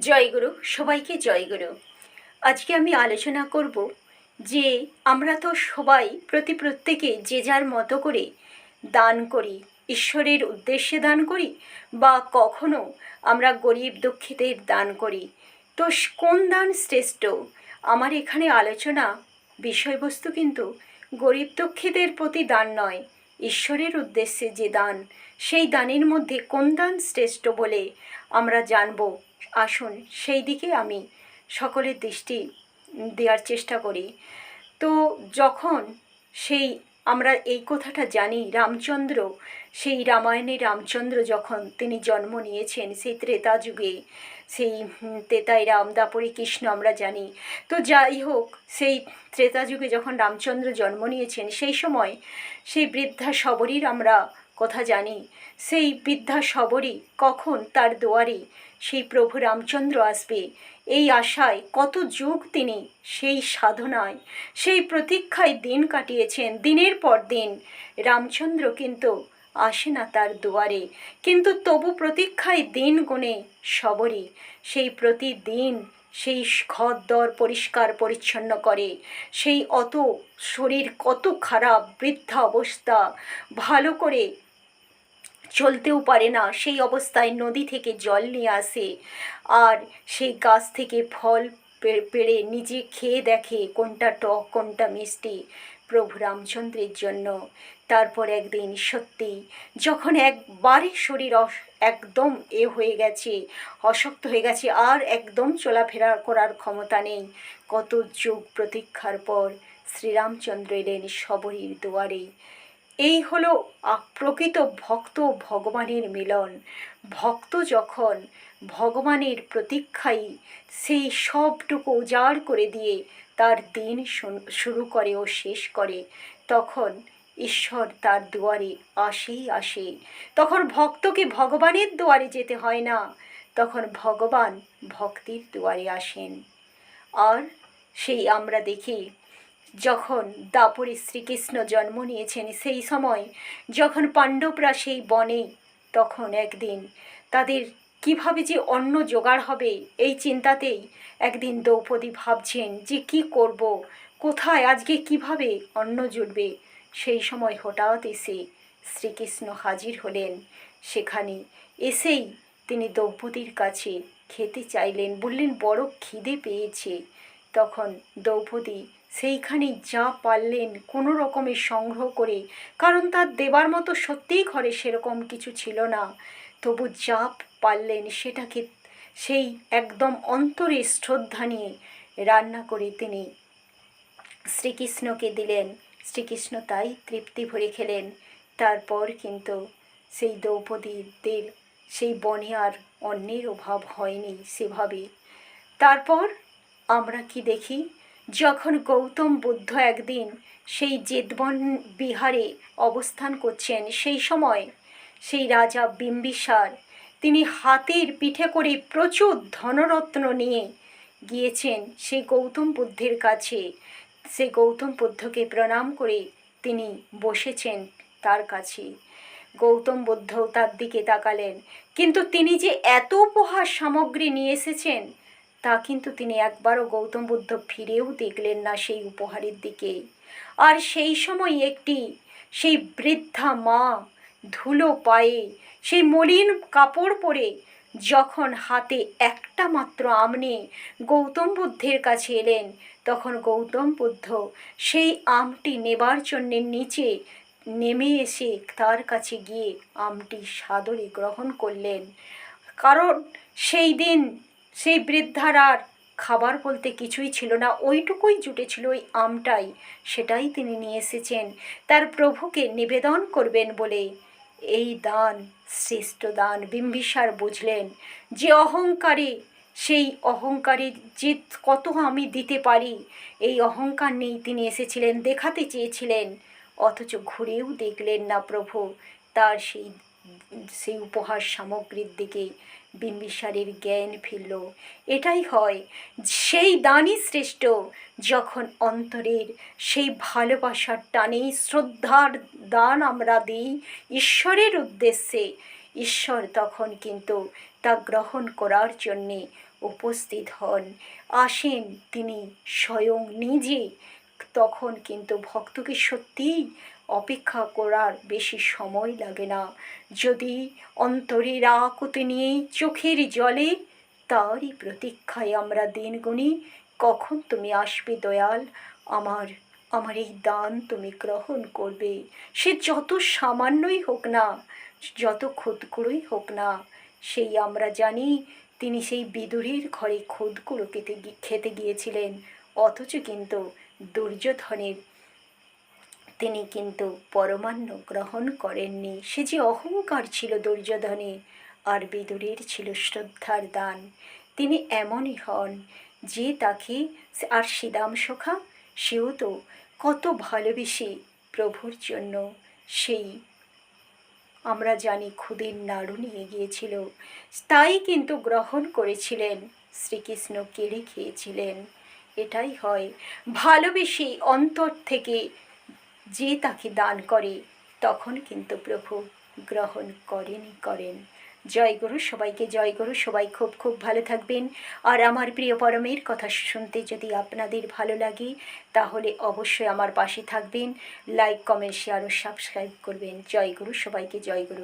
জয়গুরু, সবাইকে জয়গুরু। আজকে আমি আলোচনা করব যে আমরা তো সবাই প্রতি প্রত্যেকে যে যার মতো করে দান করি, ঈশ্বরের উদ্দেশ্যে দান করি বা কখনো আমরা গরিব দুঃখীদের দান করি। তো কোন দান শ্রেষ্ঠ? আমার এখানে আলোচনা বিষয়বস্তু কিন্তু গরিব দুঃখীদের প্রতি দান নয়, ঈশ্বরের উদ্দেশ্যে যে দান। সেই দানের মধ্যে কোন দান শ্রেষ্ঠ বলে আমরা জানব? আসুন, সেই দিকে আমি সকলের দৃষ্টি দেওয়ার চেষ্টা করি। তো যখন সেই আমরা এই কথাটা জানি, রামচন্দ্র, সেই রামায়ণে রামচন্দ্র যখন তিনি জন্ম নিয়েছেন, সেই ত্রেতা যুগে, সেই তেতাই রাম দাপরে কৃষ্ণ আমরা জানি। তো যাই হোক, সেই ত্রেতা যুগে যখন রামচন্দ্র জন্ম নিয়েছেন, সেই সময় সেই বৃদ্ধা শবরীর আমরা কথা জানি। সেই বৃদ্ধা শবরী কখন তার দুয়ারে সেই প্রভু রামচন্দ্র আসবে। এই আশায় কত যুগ তিনি, সেই সাধনায়, সেই প্রতীক্ষায় দিন কাটিয়েছেন দিনের পর দিন। রামচন্দ্র কিন্তু আসে না তার দুয়ারে, কিন্তু তবু প্রতীক্ষায় দিন গুণে সবরই। সেই প্রতিদিন সেই ঘর দর পরিষ্কার পরিচ্ছন্ন করে। সেই অত শরীর কত খারাপ, বৃদ্ধা অবস্থা। ভালো করে চলতেও পারে না। সেই অবস্থায় নদী থেকে জল নিয়ে আসে আর সেই গাছ থেকে ফল পেড়ে নিজে খেয়ে দেখে কোনটা টক, কোনটা মিষ্টি প্রভু রামচন্দ্রের জন্য। তারপর একদিন সত্যি যখন একবারে শরীর একদম এ হয়ে গেছে অশক্ত হয়ে গেছে আর একদম চলাফেরা করার ক্ষমতা নেই, কত যুগ প্রতীক্ষার পর শ্রীরামচন্দ্র এলেন সবরীর দুয়ারে এই হলো প্রকৃত ভক্ত ভগবানের মিলন। ভক্ত যখন ভগবানের প্রতীক্ষায় সেই সবটুকু উজাড় করে দিয়ে তার দিন শুরু করে ও শেষ করে, তখন ঈশ্বর তার দুয়ারে আসেই আসে। তখন ভক্তকে ভগবানের দুয়ারে যেতে হয় না, তখন ভগবান ভক্তির দুয়ারে আসেন। আর সেই আমরা দেখি যখন দাপরে শ্রীকৃষ্ণ জন্ম নিয়েছেন সেই সময়, যখন পাণ্ডবরা সেই বনে, তখন একদিন তাদের কীভাবে যে অন্ন জোগাড় হবে এই চিন্তাতেই একদিন দ্রৌপদী ভাবছেন যে কি করব, কোথায়, আজকে কীভাবে অন্ন জুটবে। সেই সময় হঠাৎ এসে শ্রীকৃষ্ণ হাজির হলেন। সেখানে এসেই তিনি দ্রৌপদীর কাছে খেতে চাইলেন, বললেন, বড় খিদে পেয়েছে। তখন দ্রৌপদী সেইখানেই যা পারলেন কোনো রকমের সংগ্রহ করে, কারণ তার দেবার মতো সত্যিই ঘরে সেরকম কিছু ছিল না। তবু যা পারলেন সেটাকে সেই একদম অন্তরে শ্রদ্ধা নিয়ে রান্না করে তিনি। শ্রীকৃষ্ণকে দিলেন, শ্রীকৃষ্ণ তাই তৃপ্তি ভরে খেলেন। তারপর কিন্তু সেই দ্রৌপদীদের সেই বনে আর অন্যের অভাব হয়নি সেভাবে। তারপর আমরা কি দেখি? যখন গৌতম বুদ্ধ একদিন সেই জেতবন বিহারে অবস্থান করছেন, সেই সময় সেই রাজা বিম্বিসার তিনি হাতের পিঠে করে প্রচুর ধনরত্ন নিয়ে গিয়েছেন সেই গৌতম বুদ্ধের কাছে। সে গৌতম বুদ্ধকে প্রণাম করে তিনি বসেছেন তার কাছে। গৌতম বুদ্ধ তার দিকে তাকালেন। কিন্তু তিনি যে এত উপহার সামগ্রী নিয়ে এসেছেন তা কিন্তু তিনি একবারও গৌতম বুদ্ধ ফিরেও দেখলেন না সেই উপহারের দিকে। আর সেই সময় একটি, সেই বৃদ্ধা মা ধুলো পায়ে, সেই মলিন কাপড় পরে যখন হাতে একটা মাত্র আম নিয়ে গৌতম বুদ্ধের কাছে এলেন, তখন গৌতম বুদ্ধ সেই আমটি নেবার জন্যে নিচে নেমে এসে তার কাছে গিয়ে আমটি সাদরে গ্রহণ করলেন। কারণ সেই দিন সেই বৃদ্ধার আর খাবার বলতে কিছুই ছিল না, ওইটুকুই জুটেছিল ওই আমটাই, সেটাই তিনি নিয়ে এসেছেন। তার প্রভুকে নিবেদন করবেন বলে এই দান, শ্রেষ্ঠ দান, বিম্বিসার বুঝলেন, যে অহংকারে, সেই অহংকারে যে কত আমি দিতে পারি, এই অহংকার নেই তিনি এসেছিলেন, দেখাতে চেয়েছিলেন, অথচ ঘুরেও দেখলেন না প্রভু, তার সেই সেই উপহার সামগ্রীর দিকে বিম্বিসারের জ্ঞান ফিরল। এটাই হয় সেই দানই শ্রেষ্ঠ যখন অন্তরের সেই ভালোবাসার টানে শ্রদ্ধার দান আমরা দিই ঈশ্বরের উদ্দেশ্যে। ঈশ্বর তখন কিন্তু তা গ্রহণ করার জন্যে উপস্থিত হন। আসেন তিনি স্বয়ং নিজে। তখন কিন্তু ভক্তকে সত্যিই অপেক্ষা করার বেশি সময় লাগে না। যদি অন্তরের আকুতি নিয়ে চোখের জলে, তারই প্রতীক্ষায় আমরা দিন গুনি, কখন তুমি আসবে দয়াল? আমার আমার এই দান তুমি গ্রহণ করবে। সে যত সামান্যই হোক না, যত ক্ষুদ্রই হোক না, সেই আমরা জানি তিনি সেই বিদুরের ঘরে ক্ষুদ্র খেতে খেতে গিয়েছিলেন। অথচ কিন্তু দুর্যোধনের তিনি কিন্তু পরমান্ন গ্রহণ করেননি। সে যে অহংকার ছিল দুর্যোধনে আর বিদুরের ছিল শ্রদ্ধার দান। তিনি এমনই হন, যে তাকে আর শ্রীদাম সখা, সেও তো কত ভালোবেসে প্রভুর জন্য সেই, আমরা জানি খুদের নাড়ু নিয়ে গিয়েছিল। তাই কিন্তু গ্রহণ করেছিলেন, শ্রীকৃষ্ণ কেড়ে খেয়েছিলেন। এটাই হয়, ভালোবেসে অন্তর থেকে যে তাকে দান করে, তখন কিন্তু প্রভু গ্রহণ করেনই করেন। জয় গুরু, সবাইকে জয় গুরু, সবাই খুব খুব ভালো থাকবেন। আর আমার প্রিয় পরমের কথা শুনতে যদি আপনাদের ভালো লাগে, তাহলে অবশ্যই আমার পাশে থাকবেন। লাইক কমেন্ট শেয়ার ও সাবস্ক্রাইব করবেন। জয় গুরু, সবাইকে জয় গুরু।